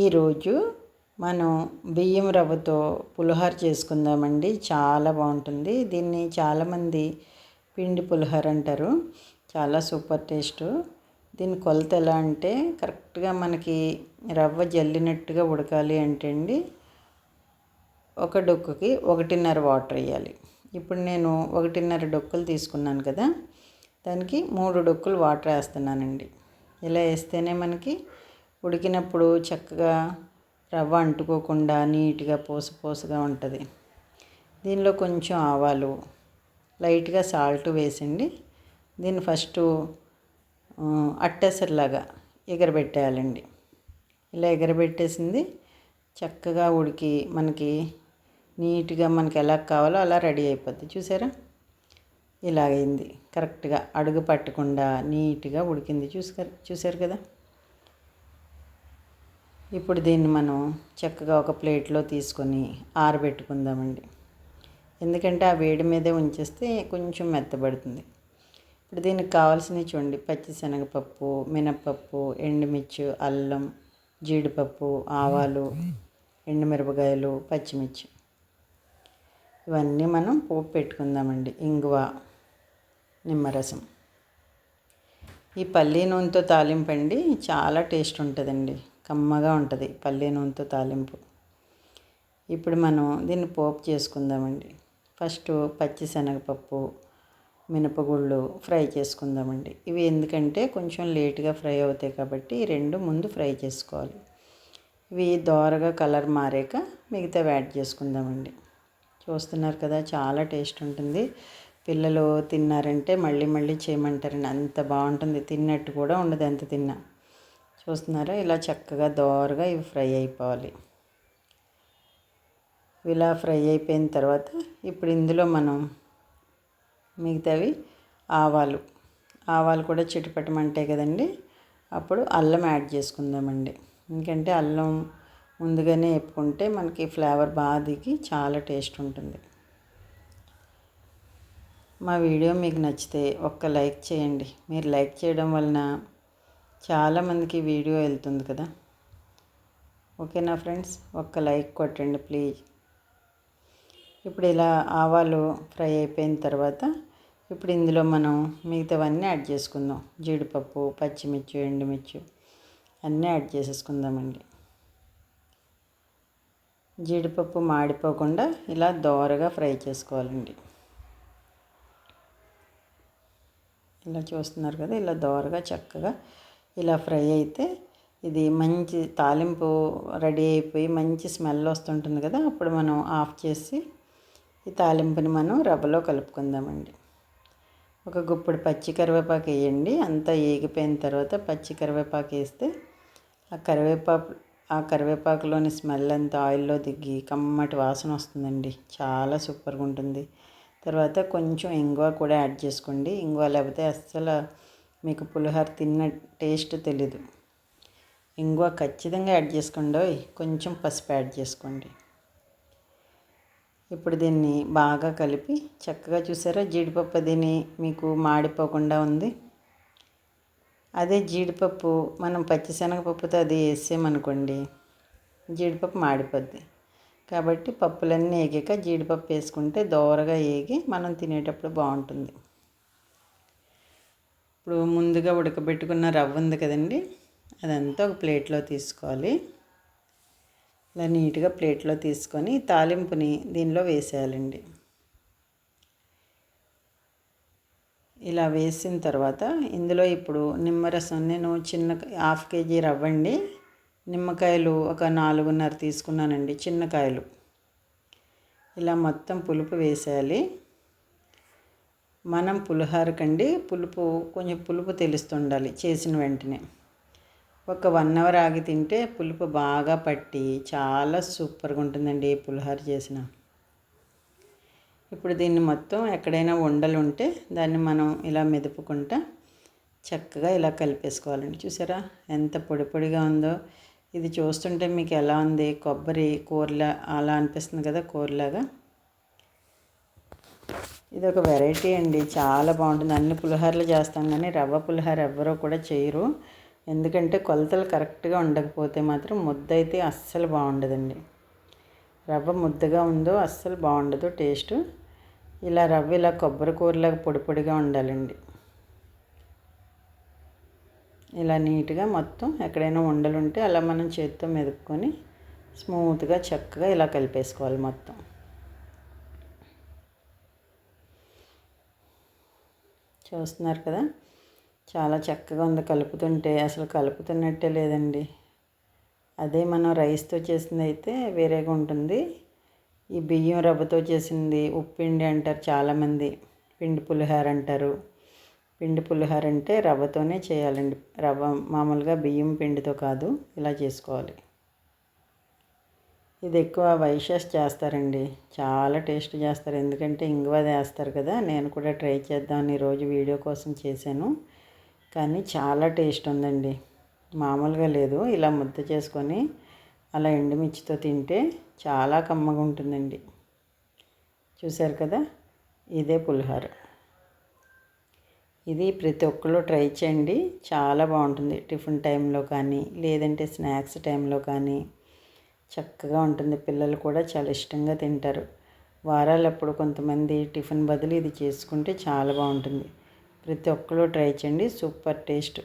ఈరోజు మనం బియ్యం రవ్వతో పులిహోర చేసుకుందామండి. చాలా బాగుంటుంది. దీన్ని చాలామంది పిండి పులిహోర అంటారు. చాలా సూపర్ టేస్ట్. దీని కొలత ఎలా అంటే కరెక్ట్గా మనకి రవ్వ జల్లినట్టుగా ఉడకాలి అంటే అండి ఒక డొక్కుకి ఒకటిన్నర వాటర్ వేయాలి. ఇప్పుడు నేను ఒకటిన్నర డొక్కులు తీసుకున్నాను కదా దానికి మూడు డొక్కులు వాటర్ వేస్తున్నానండి. ఇలా వేస్తేనే మనకి ఉడికినప్పుడు చక్కగా రవ్వ అంటుకోకుండా నీట్గా పూస పోసగా ఉంటుంది. దీనిలో కొంచెం ఆవాలు లైట్గా సాల్ట్ వేసండి. దీన్ని ఫస్ట్ అట్టేసరిలాగా ఎగరబెట్టేయాలండి. ఇలా ఎగరబెట్టేసింది. చక్కగా ఉడికి మనకి నీట్గా మనకి ఎలా కావాలో అలా రెడీ అయిపోద్ది. చూసారా? ఇలాగైంది. కరెక్ట్గా అడుగు పట్టకుండా నీట్గా ఉడికింది. చూసారు చూసారు కదా? ఇప్పుడు దీన్ని మనం చక్కగా ఒక ప్లేట్లో తీసుకొని ఆరబెట్టుకుందామండి. ఎందుకంటే ఆ వేడి మీదే ఉంచేస్తే కొంచెం మెత్తబడుతుంది. ఇప్పుడు దీనికి కావాల్సినవి చూడండి. పచ్చిశనగపప్పు మినప్పప్పు ఎండుమిర్చి అల్లం జీడిపప్పు ఆవాలు ఎండుమిరపకాయలు పచ్చిమిర్చి. ఇవన్నీ మనం పోపు పెట్టుకుందామండి. ఇంగువ నిమ్మరసం. ఈ పల్లీ నూనెతో తాలింపండి చాలా టేస్ట్ ఉంటుందండి. కమ్మగా ఉంటుంది పల్లె నూనెతో తాలింపు. ఇప్పుడు మనం దీన్ని పోపు చేసుకుందామండి. ఫస్ట్ పచ్చి శనగపప్పు మినపగుళ్ళు ఫ్రై చేసుకుందామండి. ఇవి ఎందుకంటే కొంచెం లేటుగా ఫ్రై అవుతాయి కాబట్టి ఈ రెండు ముందు ఫ్రై చేసుకోవాలి. ఇవి దోరగా కలర్ మారాక మిగతా యాడ్ చేసుకుందామండి. చూస్తున్నారు కదా చాలా టేస్ట్ ఉంటుంది. పిల్లలు తిన్నారంటే మళ్ళీ మళ్ళీ చేయమంటారండి. అంత బాగుంటుంది. తిన్నట్టు కూడా ఉండదు ఎంత తిన్నా. చూస్తున్నారా? ఇలా చక్కగా దోరగా ఇవి ఫ్రై అయిపోవాలి. ఇలా ఫ్రై అయిపోయిన తర్వాత ఇప్పుడు ఇందులో మనం మిగతావి ఆవాలు. ఆవాలు కూడా చిటిపట్టమంటాయి కదండి. అప్పుడు అల్లం యాడ్ చేసుకుందామండి. ఎందుకంటే అల్లం ముందుగానే వేపుకుంటే మనకి ఫ్లేవర్ బాగా దిగి చాలా టేస్ట్ ఉంటుంది. మా వీడియో మీకు నచ్చితే ఒక్క లైక్ చేయండి. మీరు లైక్ చేయడం వలన చాలామందికి వీడియో వెళ్తుంది కదా. ఓకేనా ఫ్రెండ్స్? ఒక్క లైక్ కొట్టండి ప్లీజ్. ఇప్పుడు ఇలా ఆవాలు ఫ్రై అయిపోయిన తర్వాత ఇప్పుడు ఇందులో మనం మిగతావన్నీ యాడ్ చేసుకుందాం. జీడిపప్పు పచ్చిమిర్చి ఎండుమిర్చి అన్నీ యాడ్ చేసేసుకుందామండి. జీడిపప్పు మాడిపోకుండా ఇలా దోరగా ఫ్రై చేసుకోవాలండి. ఇలా చూస్తున్నారు కదా ఇలా దోరగా చక్కగా ఇలా ఫ్రై అయితే ఇది మంచి తాలింపు రెడీ అయిపోయి మంచి స్మెల్ వస్తుంటుంది కదా అప్పుడు మనం ఆఫ్ చేసి ఈ తాలింపుని మనం రవ్వలో కలుపుకుందామండి. ఒక గుప్పుడు పచ్చి కరివేపాకు వేయండి. అంతా ఏగిపోయిన తర్వాత పచ్చి కరివేపాకు వేస్తే ఆ కరివేపాకు ఆ కరివేపాకులోని స్మెల్ అంతా ఆయిల్లో దిగి కమ్మటి వాసన వస్తుందండి. చాలా సూపర్గా ఉంటుంది. తర్వాత కొంచెం ఇంగువ కూడా యాడ్ చేసుకోండి. ఇంగువ లేకపోతే అస్సలు మీకు పులిహోర తిన్న టేస్ట్ తెలీదు. ఇంగువ ఖచ్చితంగా యాడ్ చేసుకోండి కొంచెం పసుపు యాడ్ చేసుకోండి. ఇప్పుడు దీన్ని బాగా కలిపి చక్కగా చూసారా? జీడిపప్పు దీని మీకు మాడిపోకుండా ఉంది. అదే జీడిపప్పు మనం పచ్చిశనగపప్పుతో అది వేసామనుకోండి జీడిపప్పు మాడిపోద్ది. కాబట్టి పప్పులన్నీ వేగాక జీడిపప్పు వేసుకుంటే దోరగా వేగి మనం తినేటప్పుడు బాగుంటుంది. ఇప్పుడు ముందుగా ఉడకబెట్టుకున్న రవ్వ ఉంది కదండి అదంతా ఒక ప్లేట్లో తీసుకోవాలి. ఇలా నీట్గా ప్లేట్లో తీసుకొని తాలింపుని దీనిలో వేసేయాలండి. ఇలా వేసిన తర్వాత ఇందులో ఇప్పుడు నిమ్మరసం నేను చిన్న హాఫ్ కేజీ రవ్వ అండి నిమ్మకాయలు ఒక నాలుగున్నర తీసుకున్నానండి చిన్న కాయలు. ఇలా మొత్తం పులుపు వేసేయాలి. మనం పులిహోరకండి పులుపు కొంచెం పులుపు తెలుస్తుండాలి చేసిన వెంటనే. ఒక వన్ అవర్ ఆగి తింటే పులుపు బాగా పట్టి చాలా సూపర్గా ఉంటుందండి పులిహోర చేసిన. ఇప్పుడు దీన్ని మొత్తం ఎక్కడైనా ఉండలు ఉంటే దాన్ని మనం ఇలా మెదుపుకుంటా చక్కగా ఇలా కలిపేసుకోవాలండి. చూసారా? ఎంత పొడి పొడిగా ఉందో. ఇది చూస్తుంటే మీకు ఎలా ఉంది? కొబ్బరి కూరలా అలా అనిపిస్తుంది కదా కూరలాగా. ఇది ఒక వెరైటీ అండి. చాలా బాగుంటుంది. అన్ని పులిహోరలు చేస్తాం కానీ రవ్వ పులిహోర ఎవ్వరూ కూడా చేయరు. ఎందుకంటే కొలతలు కరెక్ట్గా ఉండకపోతే మాత్రం ముద్ద అయితే అస్సలు బాగుండదండి. రవ్వ ముద్దగా ఉందో అస్సలు బాగుండదు టేస్ట్. ఇలా రవ్వ ఇలా కొబ్బరి కూరలాగా పొడి పొడిగా ఉండాలండి. ఇలా నీట్గా మొత్తం ఎక్కడైనా ఉండలుంటే అలా మనం చేతితో మెదుపుకొని స్మూత్గా చక్కగా ఇలా కలిపేసుకోవాలి మొత్తం. చూస్తున్నారు కదా. చాలా చక్కగా ఉంది. కలుపుతుంటే అసలు కలుపుతున్నట్టే లేదండి. అదే మనం రైస్తో చేసింది అయితే వేరేగా ఉంటుంది. ఈ బియ్యం రవ్వతో చేసింది ఉప్పిండి అంటారు చాలామంది. పిండి పులిహార అంటారు. పిండి పులిహార అంటే రవ్వతోనే చేయాలండి. రవ్వ మామూలుగా బియ్యం పిండితో కాదు. ఇలా చేసుకోవాలి. ఇది ఎక్కువ వైషస్ చేస్తారండి. చాలా టేస్ట్ చేస్తారు. ఎందుకంటే ఇంగువ వేస్తారు కదా నేను కూడా ట్రై చేద్దామని ఈరోజు వీడియో కోసం చేశాను. కానీ చాలా టేస్ట్ ఉందండి. మామూలుగా లేదు. ఇలా ముద్ద చేసుకొని అలా ఎండుమిర్చితో తింటే చాలా కమ్మగా ఉంటుందండి. చూశారు కదా? ఇదే పులిహోర. ఇది ప్రతి ఒక్కరు ట్రై చేయండి. చాలా బాగుంటుంది. టిఫిన్ టైంలో కానీ లేదంటే స్నాక్స్ టైంలో కానీ. చక్కగా ఉంటుంది. పిల్లలు కూడా చాలా ఇష్టంగా తింటారు. వారాలప్పుడు కొంతమంది టిఫిన్ బదులు ఇది చేసుకుంటే చాలా బాగుంటుంది. ప్రతి ఒక్కరు ట్రై చేయండి. Super taste.